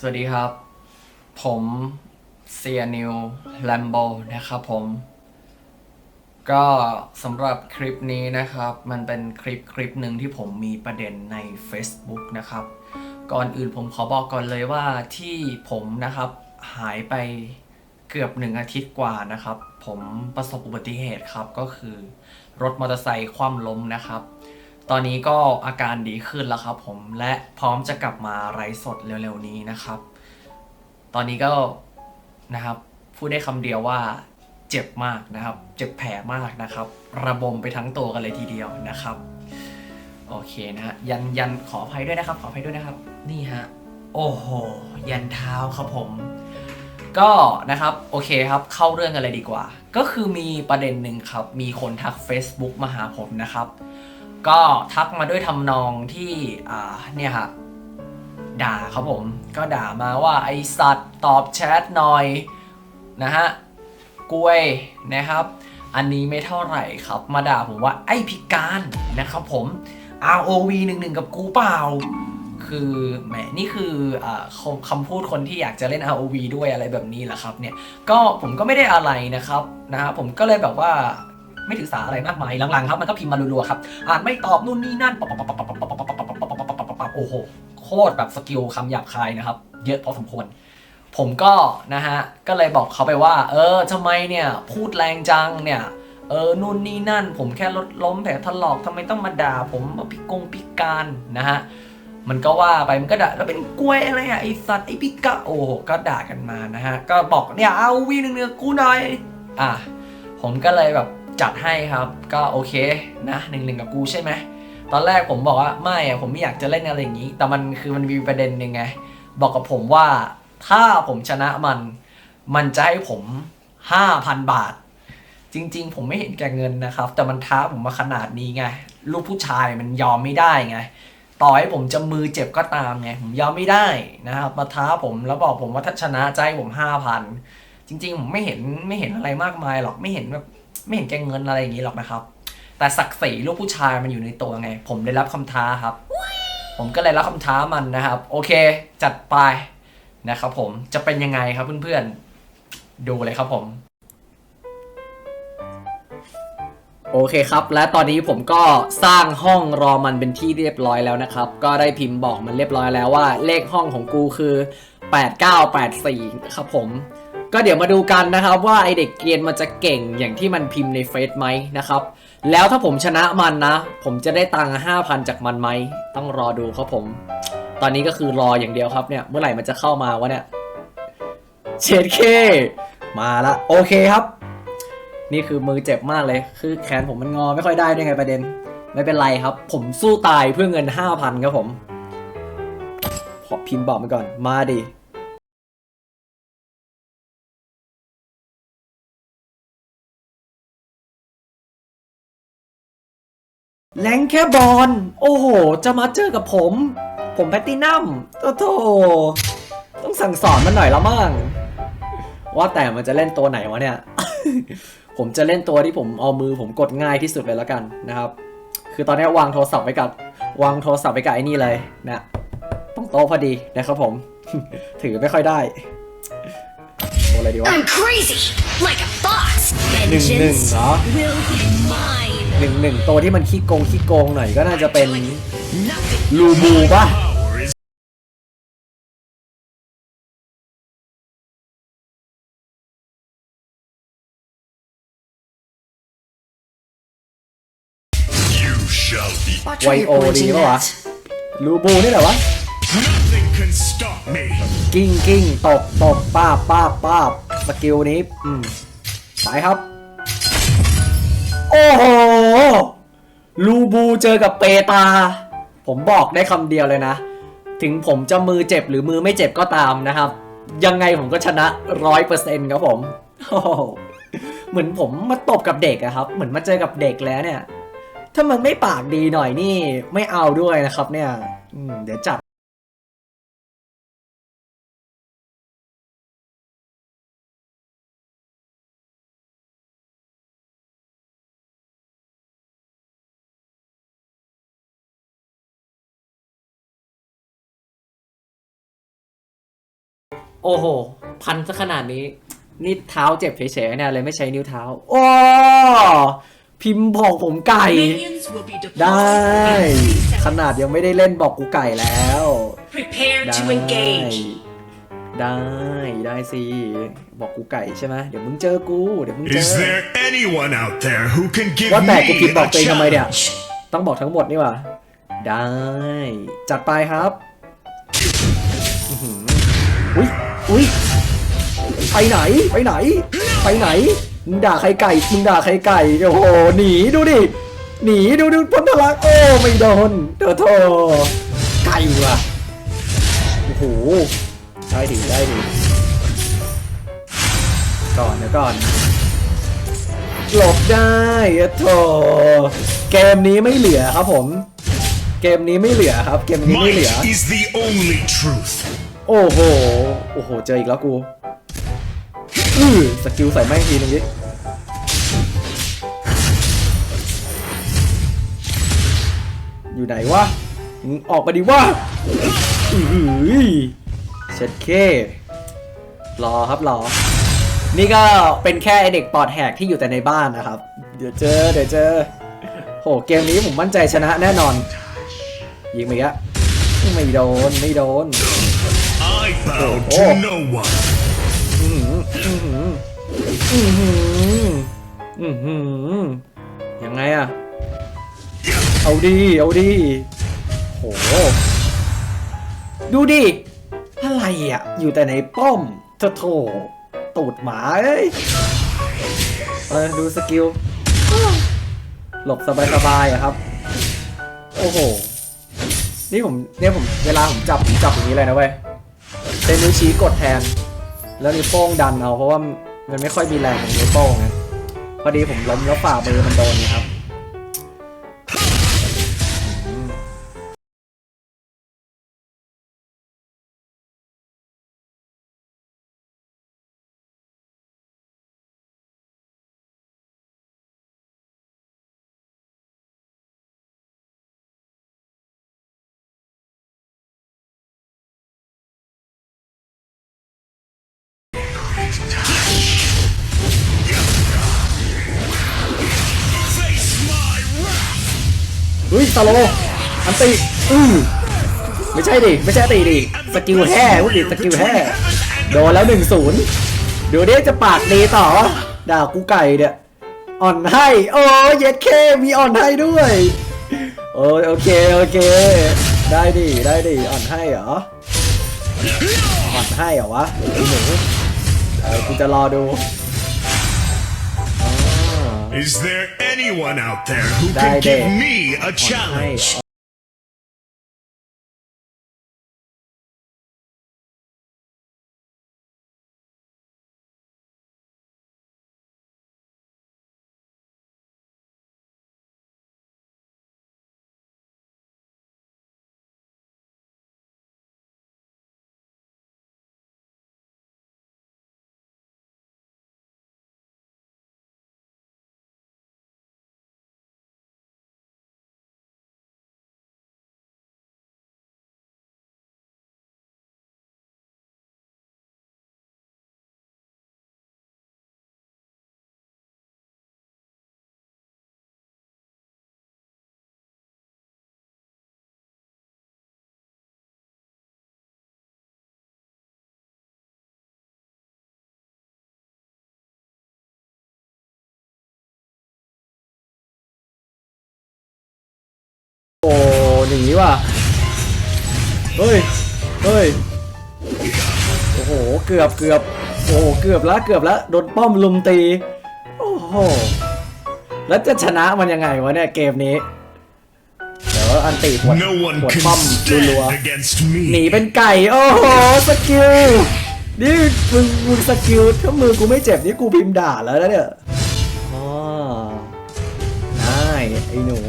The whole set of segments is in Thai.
สวัสดีครับ ผมเซียนิวแลมโบนะครับผม ก็สำหรับคลิปนี้นะครับ มันเป็นคลิปคลิปหนึ่งที่ผมมีประเด็นใน Facebook นะครับ ก่อนอื่นผมขอบอกก่อนเลยว่าที่ผมนะครับหายไปเกือบหนึ่งอาทิตย์กว่านะครับ ผมประสบอุบัติเหตุครับ ก็คือ รถมอเตอร์ไซค์คว่ำล้มนะครับ ตอนนี้ก็อาการดีขึ้นแล้วครับผมและพร้อมจะกลับมาไลฟ์สดเร็วๆนี้นะครับ ตอนนี้ก็นะครับพูดได้คำเดียวว่าเจ็บมากนะครับ เจ็บแผลมากนะครับ ระบมไปทั้งตัวกันเลยทีเดียวนะครับ โอเคนะฮะยันยันขออภัยด้วยนะครับ ขออภัยด้วยนะครับ นี่ฮะโอ้โหยันเท้าครับผม ก็นะครับโอเคครับเข้าเรื่องกันเลยดีกว่า ก็คือมีประเด็นหนึ่งครับ มีคนทัก Facebook มาหาผมนะครับ ก็ทักมาด้วยทำนองที่อ่าเนี่ยฮะด่าครับผม ก็ด่ามาว่าไอสัตว์ตอบแชทหน่อยนะฮะกล้วยนะครับ อันนี้ไม่เท่าไหร่ครับ มาด่าผมว่าไอพิการนะครับผม ROV 1 1กับกูเปล่า คือแหมนี่คืออคำคำพูดคนที่อยากจะเล่น ROV ด้วยอะไรแบบนี้แหละครับเนี่ย ก็ผมก็ไม่ได้อะไรนะครับนะฮะผมก็เลยแบบว่า ไม่ถือสาอะไรมากมายหลังๆครับมันก็พิมพ์มารัวๆครับอ่านไม่ตอบนู่นนี่นั่นปปับโอ้โหโคตรแบบสกิลคำหยาบคายนะครับ เยอะพอสมควร ผมก็นะฮะ ก็เลยบอกเขาไปว่า เออทำไมเนี่ย พูดแรงจังเนี่ย เออนู่นนี่นั่น ผมแค่ลดล้มแผลถลอกทำไมต้องมาด่าผมว่าพิกงพิการนะฮะ มันก็ว่าไปมันก็ด่าแล้วเป็นกล้วยอะไรอะไอสัตว์ไอพิกะโอ้ก็ด่ากันมานะฮะ ก็บอกเนี่ยเอาวีหนึ่งเนี่ยกูหน่อยอะผมก็เลยแบบ จัดให้ครับก็โอเคนะหนึ่งหนึ่งกับกูใช่ไหมตอนแรกผมบอกว่าไม่อะผมไม่อยากจะเล่นอะไรอย่างนี้ แต่มันคือมันมีประเด็นหนึ่งไง บอกกับผมว่าถ้าผมชนะมัน มันจะให้ผม 5,000 บาท จริง ๆ ผมไม่เห็นแก่เงินนะครับ แต่มันท้าผมมาขนาดนี้ไง ลูกผู้ชายมันยอมไม่ได้ไง ต่อให้ผมจะมือเจ็บก็ตามไง ผมยอมไม่ได้นะครับ มาท้าผมแล้วบอกผมว่าถ้าชนะจะให้ผม 5,000 จริง ๆ ผมไม่เห็นไม่เห็นอะไรมากมายหรอกไม่เห็นแบบ ไม่เห็นแก่เงินอะไรอย่างนี้หรอกนะครับ แต่ศักดิ์ศรีลูกผู้ชายมันอยู่ในตัวไง ผมได้รับคำท้าครับ ผมก็เลยรับคำท้ามันนะครับ โอเค จัดไปนะครับผมจะเป็นยังไงครับเพื่อนๆ ดูเลยครับผม โอเคครับ และตอนนี้ผมก็สร้างห้องรอมันเป็นที่เรียบร้อยแล้วนะครับ ก็ได้พิมพ์บอกมันเรียบร้อยแล้วว่า เลขห้องของกูคือ 8984ครับผม ก็เดี๋ยวมาดูกันนะครับว่าไอเด็กเกรียนมันจะเก่งอย่างที่มันพิมพ์ในเฟซไหมนะครับ แล้วถ้าผมชนะมันนะ ผมจะได้ตังค์5,000จากมันไหม ต้องรอดูครับผม ตอนนี้ก็คือรออย่างเดียวครับเนี่ย เมื่อไหร่มันจะเข้ามาวะเนี่ยเชดเค มาละโอเคครับ นี่คือมือเจ็บมากเลย คือแขนผมมันงอไม่ค่อยได้ด้วยไงประเด็น ไม่เป็นไรครับ ผมสู้ตายเพื่อเงิน5,000ครับผม ขอพิมพ์บอกมันก่อน มาดิ แรงแค่บอลโอ้โห จะมาเจอกับผม ผมแพตตินัมโอ้โถต้องสั่งสอนมันหน่อยแล้วมั่งว่าแต่มันจะเล่นตัวไหนวะเนี่ย ผมจะเล่นตัวที่ผมเอามือผมกดง่ายที่สุดเลยแล้วกันนะครับ คือตอนนี้วางโทรศัพท์ไว้กับ วางโทรศัพท์ไว้กับไอ้นี่เลยนะต้องโต๊ะพอดีนะครับผม ถือไม่ค่อยได้ตัวอะไรดีวะ I'm crazy, like a fox. หนึ่งหนึ่ง Vengeance เหรอ will be mine. หนึ่งหนึ่งตัวที่มันขี้โกงขี้โกงหน่อยก็น่าจะเป็น Nothing. ลูบูป่ะ You shall be. Watch ไว where โอ you're ดี pointing ปะวะ at. ลูบูนี่แหละวะ Nothing can stop me. กิ้งกิ้งตกตกป้าบป้าบป้าบสกิลนี้ อืมไปครับโอ้โห ลูบูเจอกับเปตา ผมบอกได้คำเดียวเลยนะ ถึงผมจะมือเจ็บหรือมือไม่เจ็บก็ตามนะครับ ยังไงผมก็ชนะร้อยเปอร์เซ็นต์ครับผมโอ้โหเหมือนผมมาตบกับเด็กอะครับ เหมือนมาเจอกับเด็กแล้วเนี่ย ถ้ามันไม่ปากดีหน่อยนี่ ไม่เอาด้วยนะครับเนี่ยเดี๋ยวจัด โอ้โห พันซะขนาดนี้ นี่เท้าเจ็บเฉยๆเนี่ยเลยไม่ใช้นิ้วเท้า โอ้พิมพ์บอกผมไก่ Minions will be ได้ deployed. ขนาดยังไม่ได้เล่นบอกกูไก่แล้ว Prepare ได้ to engage. ได้ได้สิ บอกกูไก่ใช่ไหมเดี๋ยวมึงเจอกู เดี๋ยวมึงเจอ Is there anyone out there who can give ว่าแต่กู me พิมพ์บอก a ตัวเองทำไมเนี่ย challenge? ต้องบอกทั้งหมดนี่หว่าได้ จัดไปครับอื้อหืออุ้ย อุ้ยไปไหนไปไหน ไปไหนมึงด่าใครไก่มึงด่าใครไก่โอ้โหหนีดูดิหนีดูดูพ้นทลักโอ้ไม่โดนเถอะโถไก่ว่ะโอ้โหได้ดิได้ดิก่อนเดี๋ยวก่อนหลบได้อะโถเกมนี้ไม่เหลือครับผม เกมนี้ไม่เหลือครับ เกมนี้ไม่เหลือ โอ้โห โอ้โห เจออีกแล้วกู อือสกิลใส่แม่งทีนึงดิ อยู่ไหนวะ มึงออกมาดิวะอือหือเช็ดเครอครับรอ นี่ก็เป็นแค่เด็กปอดแหกที่อยู่แต่ในบ้านนะครับ เดี๋ยวเจอ เดี๋ยวเจอ โห เกมนี้ผมมั่นใจชนะแน่นอน ยิงไปอีกอะไม่โดน ไม่โดน bow Oh. to no one. อือหืออือหืออือหืออือหือยังไงอะเอาดี เอาดีโห ดูดิ อะไรอะอยู่แต่ในป้อมโถโถตูดหมาเอ้ยเออดูสกิล หลบสบายๆอะครับ โอ้โห นี่ผมเนี่ยผมเวลาผมจับผมจับอย่างนี้เลยนะเว้ย ใช้นิ้วชี้กดแทน แล้วนิ้วโป้งดันเอาเพราะว่ามันไม่ค่อยมีแรงของนิ้วโป้งไงพอดีผมล้มแล้วฝ่ามือมันโดนนะครับ ฮ้ยสโลอันติอือไม่ใช่ดิ ไม่ใช่อันติดิ สกิลแห่พูดดิสกิลแห่โดนแล้วหนึ่งศูนย์เดี๋ยวเนี้จะปากดีต่อ ด่ากูไก่เนี่ย อ่อนให้ โอ้เย็ดเคมีอ่อนให้ด้วย โอ้ยโอเค โอเค ได้ดิ ได้ดิ อ่อนให้เหรอ อ่อนให้เหรอวะไอ้หนูเออกูจะรอดู Is there anyone out there who can give me a challenge? อ้หนีว่ะเฮ้ยเฮ้ยโอ้โหเกือบเกือบโอ้โหเกือบแล้วเกือบแล้วโดนป้อมลุมตีโอ้โหแล้วจะชนะมันยังไงวะเนี่ยเกมนี้เดี๋ยวอันติหัว No one หัว can ป้อมรัว stand against ๆหนี me. เป็นไก่โอ้โหสกิลนี่มึงมึงสกิลถ้ามือกูไม่เจ็บนี่กูพิมพ์ด่าแล้วนะเนี่ยอ๋อได้ไอ้หนู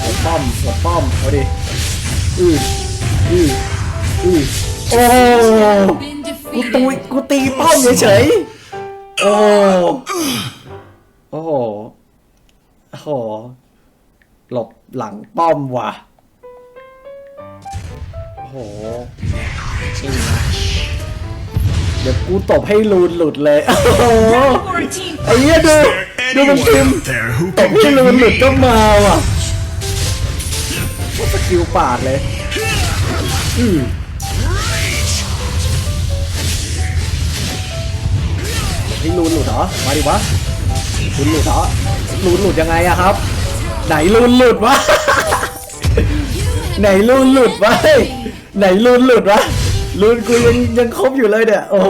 หัวป้อมหัวป้อมเอาดิอืออืออือโอ้กูตุยกูตีป้อมเฉยโอ้โอ้โหโอ้โหหลบหลังป้อมว่ะโอ้โหนี่นะเดี๋ยวกูตบให้ลูนหลุดเลยโอ้โหไอ้เหี้ยดู ดู there มันพิม anyone พ์ out there who ตบ can ให้ give ลูนหลุด me ก็มาว่ะว่าสกิลปาดเลย อือนี่ลูนหลุดเหรอ มาดิวะลูนหลุดเหรอลูนหลุดยังไงอะครับ ไหนลูนหลุดวะ ไหนลูนหลุดวะเฮ้ยไหนลูนหลุดวะลูนกูยังยังครบอยู่เลยเนี่ย โอ้โห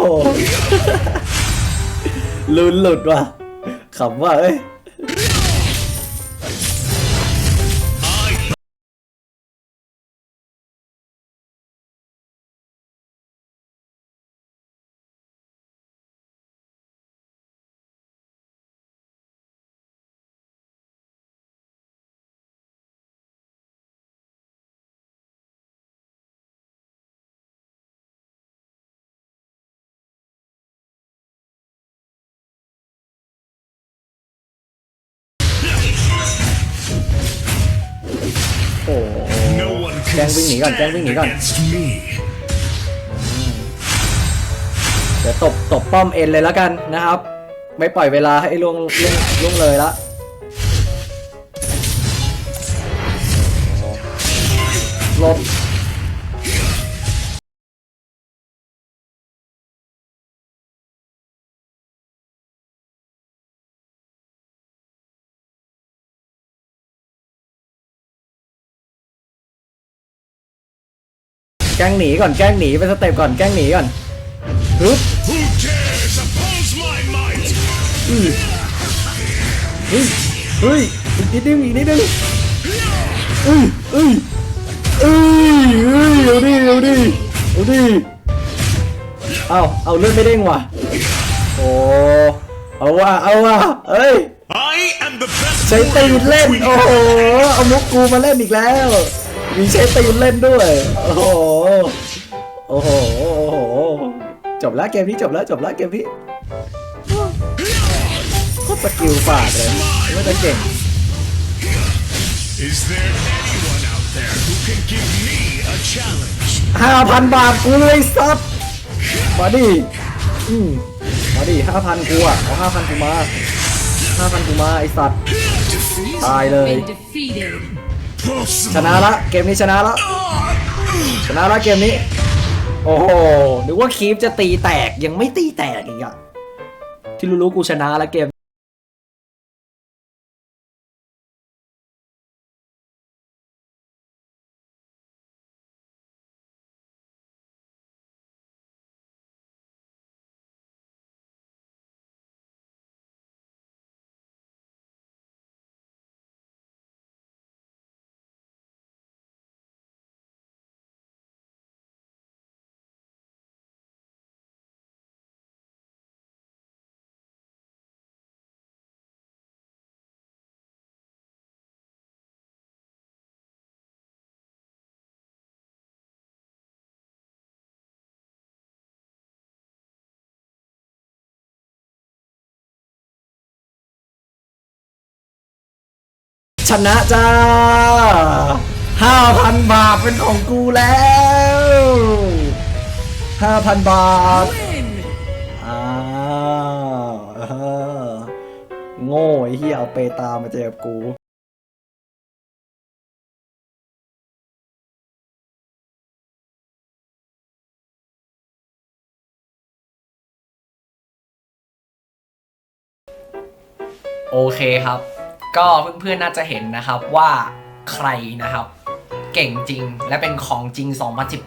ลูนหลุดว่ะ ขำว่าเอ้ย โอ้โห No one แจ้ can งวิ่งหนีก่อนแจ้งวิ่งหนี stand ก่อน against me. เดี๋ยวตบตบป้อมเอ็นเลยแล้วกันนะครับ ไม่ปล่อยเวลาให้ล่วงล่วงล่วงเลยละหลบ แกล้งหนีก่อนแกล้งหนีไปสเต็ปก่อนแกล้งหนีก่อนฮึบ Who dares oppose my might? เฮ้ยเฮ้ยอีกนิดนึงอีกนิดนึงเอ้ยเอ้ยเอ้ยเอ้ยเอาดิเอาดิเอาดิเอาเอาเลื่อนไม่เด้งว่ะโอ้เอาว่ะเอาว่ะเอ้ยใช้ตีนเล่นโอ้โหเอามุกกูมาเล่นอีกแล้ว มีใช้ตีนเล่นด้วย โอ้โห โอ้โห โอ้โห จบแล้วเกมนี้จบแล้วจบแล้วเกมนี้โคตรสกิลฝาดเลยไม่ต้องเก่ง Is there anyone out there who can give me a challenge? ห้าพันบาทกูเลยซับมาดิอืมมาดิห้าพันกูอะเอาห้าพันกูมาห้าพันกูมาไอสัตว์ตายเลย defeated. ชนะละเกมนี้ชนะละชนะละเกมนี้ โอ้โหนึกว่าคีฟจะตีแตกยังไม่ตีแตกอีกอะที่รู้ๆกูชนะละเกม ชนะจ้าห้าพันบาทเป็นของกูแล้วห้าพันบาทอ้าวเออโง่ไอ้เหี้ยเอาเปตามาเจอกับกูโอเคครับ ก็เพื่อนๆน่าจะเห็นนะครับว่าใครนะครับ เก่งจริงและเป็นของจริง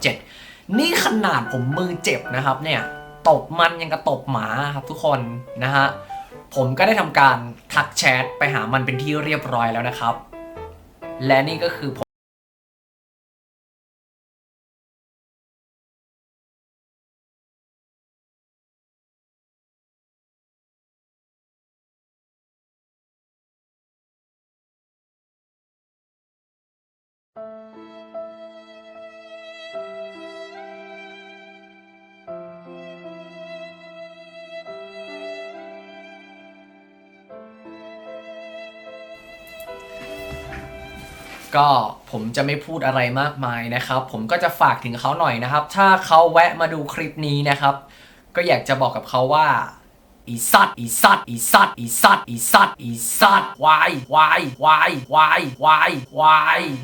2017 นี่ขนาดผมมือเจ็บนะครับเนี่ยตบมันยังกระตบหมาครับทุกคนนะฮะผมก็ได้ทำการทักแชทไปหามันเป็นที่เรียบร้อยแล้วนะครับ และนี่ก็คือ ก็ผมจะไม่พูดอะไรมากมายนะครับ ผมก็จะฝากถึงเขาหน่อยนะครับ ถ้าเขาแวะมาดูคลิปนี้นะครับ ก็อยากจะบอกกับเขาว่าอีสัตว์อีสัตว์อีสัตว์อีสัตว์อีสัตว์อีสัตว์วายวายวายวายวายวาย